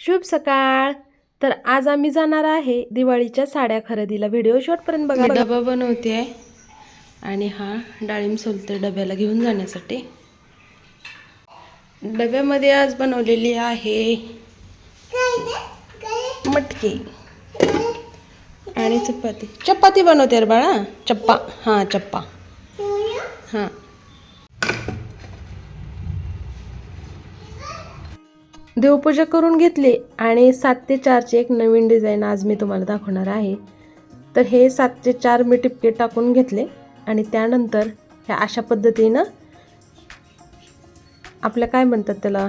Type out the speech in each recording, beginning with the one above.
शुभ सकाळ. तर आज आम्ही जाणार आहे दिवाळीच्या साड्या खरेदीला. व्हिडिओ शॉर्टपर्यंत बघा. डबा बनवते आहे आणि हा डाळिंब सोलते डब्याला घेऊन जाण्यासाठी. डब्यामध्ये आज बनवलेली आहे मटकी आणि चपाती. चपाती बनवते रे बाळा. चप्पा. हां चप्पा. हां. देवपूजा करून घेतली आणि सात ते चारची एक नवीन डिझाईन आज मी तुम्हाला दाखवणार आहे. तर हे सात ते चार मी टिपके टाकून घेतले आणि त्यानंतर ह्या अशा पद्धतीनं आपल्या काय म्हणतात त्याला?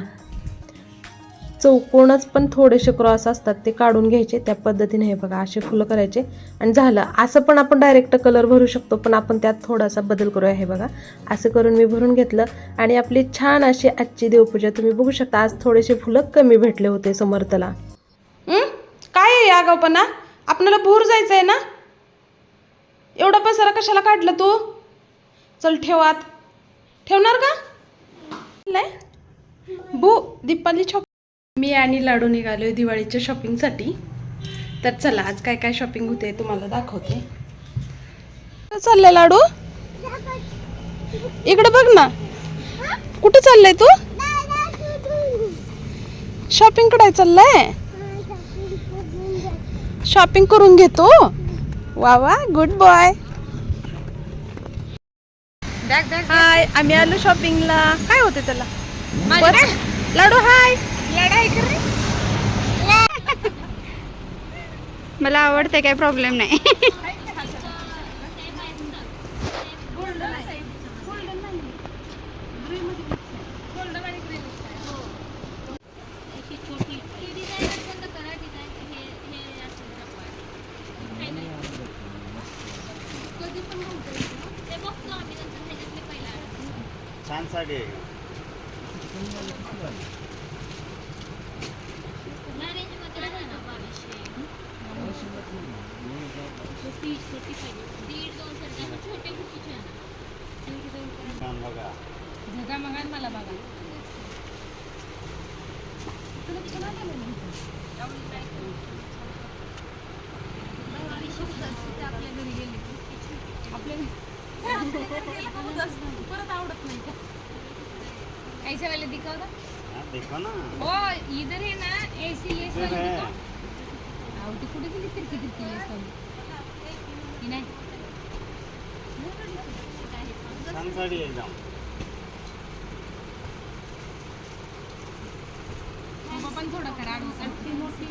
चौकोनच पण थोडेसे क्रॉस असतात ते काढून घ्यायचे त्या पद्धतीने. हे बघा असे फुलं करायचे आणि झालं. असं पण आपण डायरेक्ट कलर भरू शकतो पण आपण त्यात थोडासा बदल करूया. हे बघा असं करून मी भरून घेतलं. आणि आपली छान अशी आजची देवपूजा तुम्ही बघू शकता. आज थोडेसे फुलं कमी भेटले होते समर्थला. काय आहे आगावपणा आपल्याला भूर जायचं आहे ना? एवढा पसारा कशाला काढलं तू? चल ठेवात ठेवणार का? नाही? भू दीपाली शॉप मी आणि लाडू निघालोय दिवाळीच्या शॉपिंगसाठी तर चला आज काय काय शॉपिंग होते तुम्हाला दाखवते. चाललंय लाडू? इकडे बघ ना. कुठे चाललंय तू? शॉपिंगकडे चाललंय? शॉपिंग करून घेतो. वा वा गुड बॉय हाय आम्ही आलो शॉपिंगला काय होते त्याला. लाडू हाय मला आवडते काही प्रॉब्लेम नाही. छान साडी आहे छान बघा ऐसे वाले दिखाओ ना हा, देखो ना. ओ इधर है ना ऐसी वाली है. दिखाओ. अहो ती कुठे गेली तिरकी तिरकी लेस वाली ही नाही. छान साडी आहे बाबा पण थोडं करा आडवं मोठी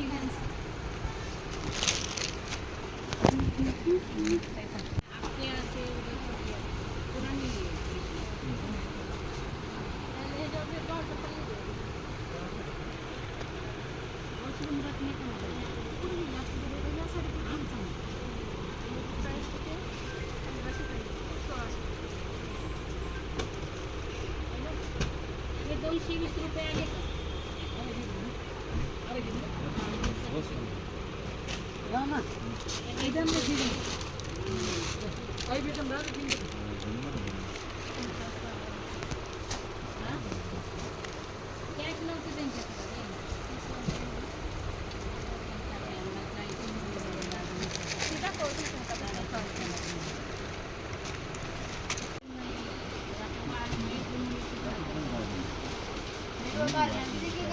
दोनशे वीस रुपये आले का कॅश नव्हते त्यांच्याकडे. Продолжение следует...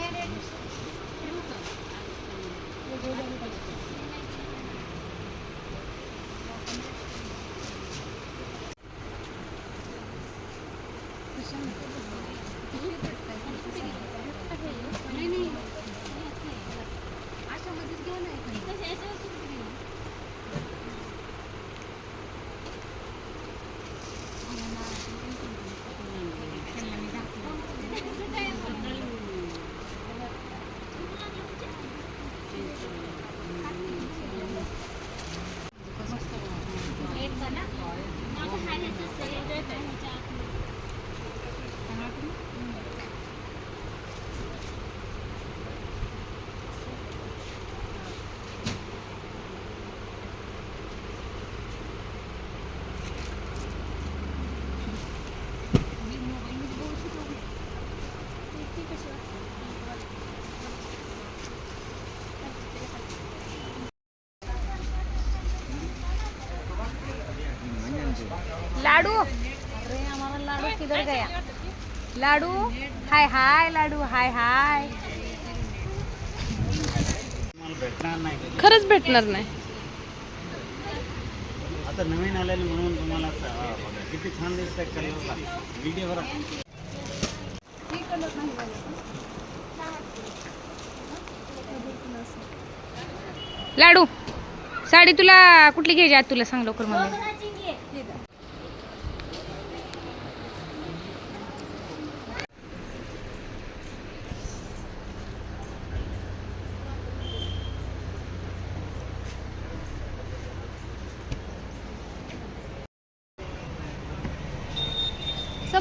इधर गया। लाडू? हाय हाय लाडू हाय हाय. खरंच भेटणार नाही. आता नवीन आलेले म्हणून तुम्हाला हा, किती छान दिसतंय कलरला व्हिडिओ बघा लाडू साडी तुला कुठली घ्यायची? आज तुला सांग लवकर मला.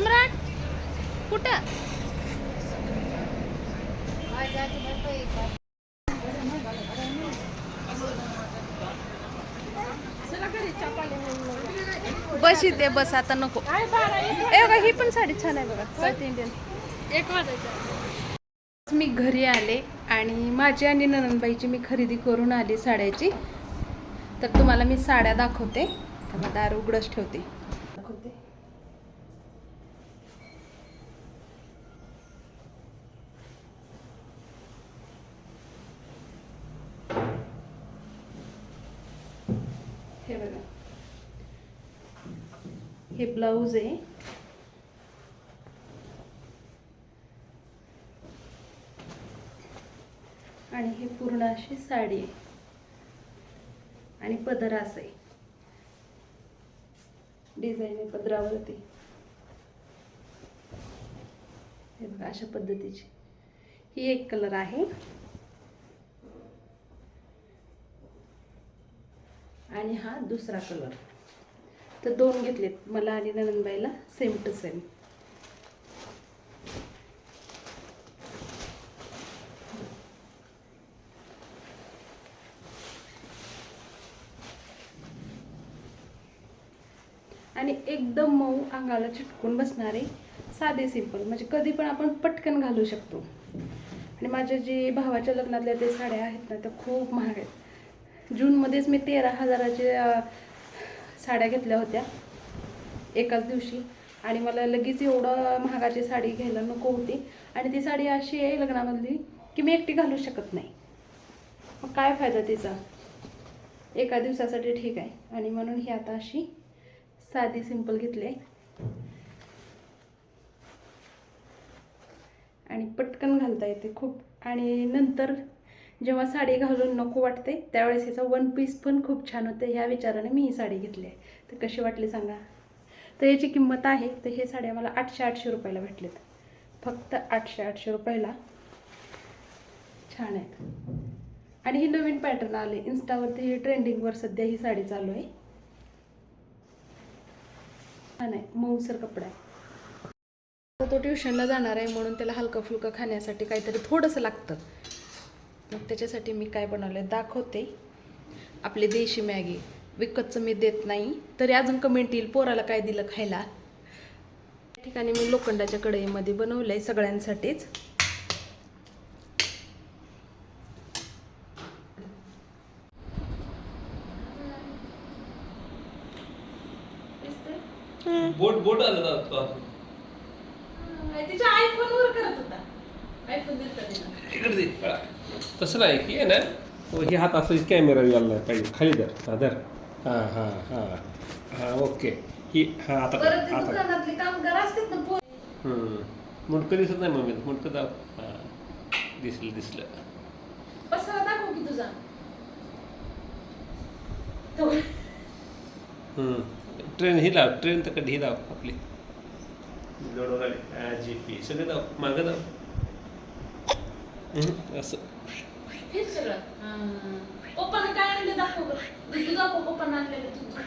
सम्राट कुठं? बस इथे बस आता नको. ए बघा ही पण साडी छान आहे बघा साऊथ इंडियन मी घरी आले आणि माझी आणि ननंदबाईची मी खरेदी करून आली साड्याची. तर तुम्हाला मी साड्या दाखवते. त्याला दार उघडच ठेवते दाखवते हे बघा हे ब्लाऊज आहे. आणि हे पूर्ण अशी साडी आहे. आणि पदरास आहे. डिझाईन आहे पदरावरती. हे बघा अशा पद्धतीची. ही एक कलर आहे. आणि हा दुसरा कलर. तर दोन घेतलेत मला आणि ननंदबाईला सेम टू सेम आणि एकदम मऊ अंगाला चिटकून बसणारे साधे सिंपल म्हणजे कधी पण आपण पटकन घालू शकतो. आणि माझ्या जे भावाच्या लग्नातल्या ते साड्या आहेत ना त्या खूप महाग आहेत. जूनमध्येच मी तेरा हजाराच्या साड्या घेतल्या होत्या. एकाच दिवशी. आणि मला लगेच एवढं महागाची साडी घ्यायला नको होती. आणि ती साडी अशी आहे लग्नामधली की मी एकटी घालू शकत नाही. मग काय फायदा तिचा? एका दिवसासाठी ठीक आहे. आणि म्हणून ही आता अशी साधी सिंपल घेतली आहे. आणि पटकन घालता येते खूप. आणि नंतर जेव्हा साडी घालून नको वाटते त्यावेळेस ह्याचा वन पीस पण खूप छान होते. ह्या विचाराने मी ही साडी घेतली आहे. तर कशी वाटली सांगा? तर याची किंमत आहे तर हे साड्या मला आठशे आठशे रुपयाला भेटलेत. फक्त आठशे आठशे रुपयाला. छान आहेत. आणि ही नवीन पॅटर्न आले. इन्स्टावरती ही ट्रेंडिंगवर सध्या ही साडी चालू आहे. छान आहे. मऊसर कपडा आहे. तो ट्युशनला जाणार आहे म्हणून त्याला हलकं फुलकं खाण्यासाठी काहीतरी थोडंसं लागतं. मग त्याच्यासाठी मी काय बनवलं दाखवते. आपली देशी मॅगी. विकतचं मी देत नाही. तरी अजून कमेंट येईल पोराला काय दिलं खायला. या ठिकाणी मी लोखंडाच्या कढईमध्ये बनवलं आहे सगळ्यांसाठीच बोट बोट आलं. तिच्या आयफोनवर करत होता. आयफोन इकडे दे बाळा. तसं नाही की आहे ना हो, हे हात असं कॅमेरा यायला पाहिजे खाली धर हा धर हां हां हां. हां ओके. ही हां आता परत ते आता दुकानातले कामगार असतात ना पोर हम्म. मुंडकं दिसत नाही मम्मी मुंडकं दाव हां. दिसलं दिसलं. पसारा दाखव की तुझा. तो हम्म. ट्रेन ही लाव ट्रेन तर कधी ही लाव आपली. आली जी पी. सगळं दाव मागं हम्म, असं. हे सगळं. पप्पाने काय आणलं दाखव बरं. दुधू दाखव पप्पाने आणलेलं दूध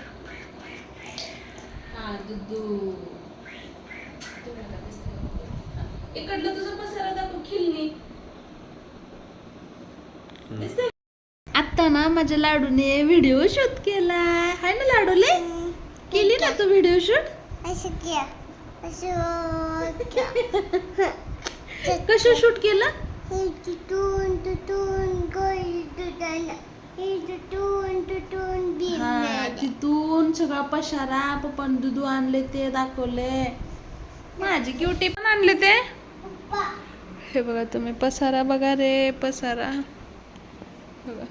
हा दुधू इकडलं तुझं पसारा दाखव दिसतंय? आता ना माझ्या लाडूने व्हिडिओ शूट केलाय हाय ना लाडूले केली ना तू व्हिडिओ शूट? कसं शूट केलं? हा, तिथून सगळा पशारा पप्पान दुधू आणले ते दाखवले. माझी क्युटी पण आणले ते? हे बघा तुम्ही पसारा बघा रे पसारा. बघा.